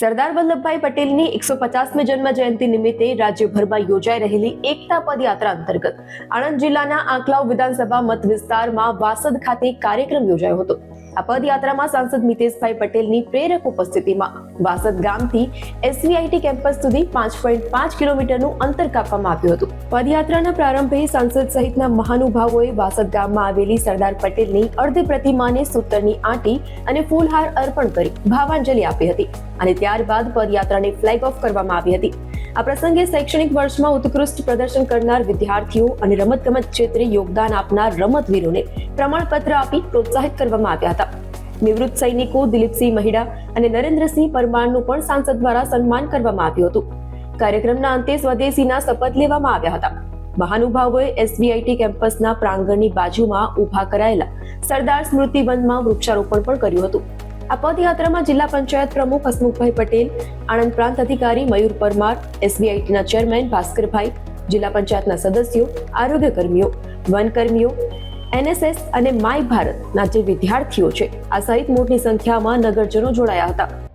સરદાર વલ્લભભાઈ પટેલની એકસો પચાસમી જન્મ જયંતિ નિમિત્તે રાજ્યભરમાં યોજાઈ રહેલી એકતા પદયાત્રા અંતર્ગત આણંદ જિલ્લાના આંકલાવ વિધાનસભા મત વિસ્તારમાં વાસદ ખાતે કાર્યક્રમ યોજાયો હતો. આ પદયાત્રામાં સાંસદ મિતેશભાઈ પટેલની પ્રેરક ઉપસ્થિતિમાં વાસદ ગામથી એસવીઆઈટી કેમ્પસ સુધી પાંચ પોઈન્ટ પાંચ કિલોમીટરનું અંતર કાપવામાં આવ્યું હતું. પદયાત્રાના પ્રારંભે સાંસદ સહિતના મહાનુભાવોએ વાસદ ગામમાં આવેલી સરદાર પટેલની અર્ધ પ્રતિમાને સૂતરની આંટી અને ફૂલહાર અર્પણ કરી ભાવાંજલિ આપી હતી અને ત્યારબાદ પદયાત્રાને ફ્લેગ ઓફ કરવામાં આવી હતી. આ પ્રસંગે શૈક્ષણિક વર્ષમાં ઉત્કૃષ્ટ પ્રદર્શન કરનાર વિદ્યાર્થીઓ અને રમતગમત ક્ષેત્રે યોગદાન આપનાર રમતવીરોને પ્રમાણપત્ર આપી પ્રોત્સાહિત કરવામાં આવ્યા હતા. નિવૃત્ત સૈનિકો દિલીપસિંહ મહિડા અને નરેન્દ્રસિંહ પરમારનું પણ સાંસદ દ્વારા સન્માન કરવામાં આવ્યું હતું. કાર્યક્રમના અંતે સ્વદેશીના શપથ લેવામાં આવ્યા હતા. મહાનુભાવોએ એસબીઆઈટી કેમ્પસના પ્રાંગણની બાજુમાં ઊભા કરાયેલા સરદાર સ્મૃતિ વનમાં વૃક્ષારોપણ પણ કર્યું હતું. આ પદયાત્રામાં જિલ્લા પંચાયત પ્રમુખ હસમુખભાઈ પટેલ, આણંદ પ્રાંત અધિકારી મયુર પરમાર, એસબીઆઈટીના ચેરમેન ભાસ્કરભાઈ, જિલ્લા પંચાયતના સદસ્યો આરોગ્ય કર્મીઓ વનકર્મીઓ, એનએસએસ અને માય ભારતના જે વિદ્યાર્થીઓ છે, આ સહિત મોટી સંખ્યામાં નગરજનો જોડાયા હતા.